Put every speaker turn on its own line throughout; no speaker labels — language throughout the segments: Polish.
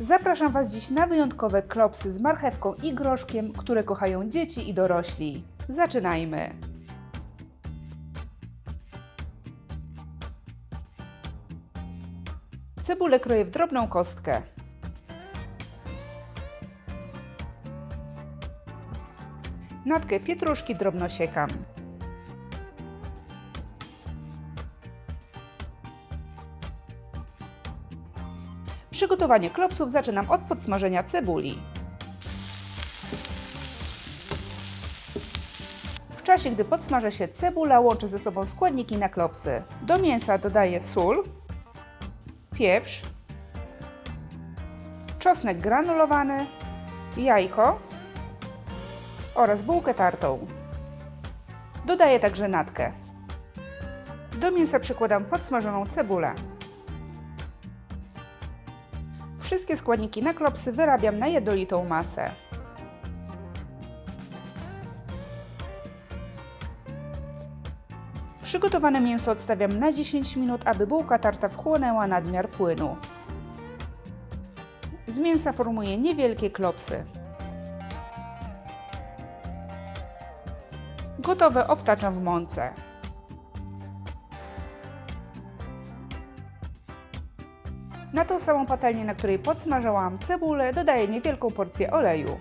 Zapraszam Was dziś na wyjątkowe klopsy z marchewką i groszkiem, które kochają dzieci i dorośli. Zaczynajmy! Cebulę kroję w drobną kostkę. Natkę pietruszki drobno siekam. Przygotowanie klopsów zaczynam od podsmażenia cebuli. W czasie, gdy podsmaża się cebula, łączę ze sobą składniki na klopsy. Do mięsa dodaję sól, pieprz, czosnek granulowany, jajko oraz bułkę tartą. Dodaję także natkę. Do mięsa przykładam podsmażoną cebulę. Wszystkie składniki na klopsy wyrabiam na jednolitą masę. Przygotowane mięso odstawiam na 10 minut, aby bułka tarta wchłonęła nadmiar płynu. Z mięsa formuję niewielkie klopsy. Gotowe obtaczam w mące. Na tą samą patelnię, na której podsmażałam cebulę, dodaję niewielką porcję oleju.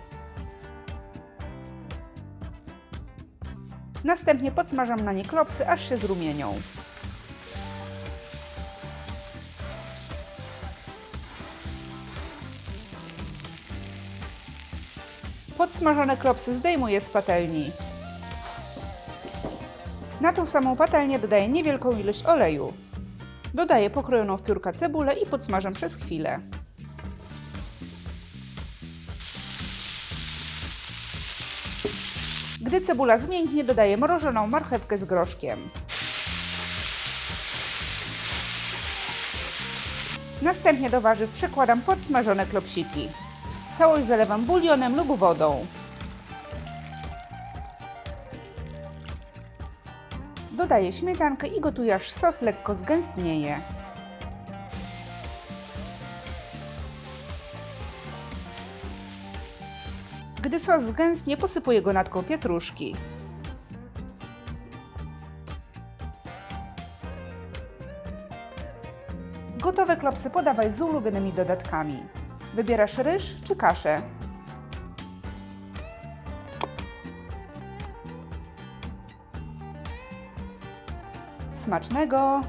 Następnie podsmażam na nie klopsy, aż się zrumienią. Podsmażone klopsy zdejmuję z patelni. Na tą samą patelnię dodaję niewielką ilość oleju. Dodaję pokrojoną w piórka cebulę i podsmażam przez chwilę. Gdy cebula zmięknie, dodaję mrożoną marchewkę z groszkiem. Następnie do warzyw przekładam podsmażone klopsiki. Całość zalewam bulionem lub wodą. Dodaję śmietankę i gotuję aż sos lekko zgęstnieje. Gdy sos zgęstnie, posypuję go natką pietruszki. Gotowe klopsy podawaj z ulubionymi dodatkami. Wybierasz ryż czy kaszę? Smacznego!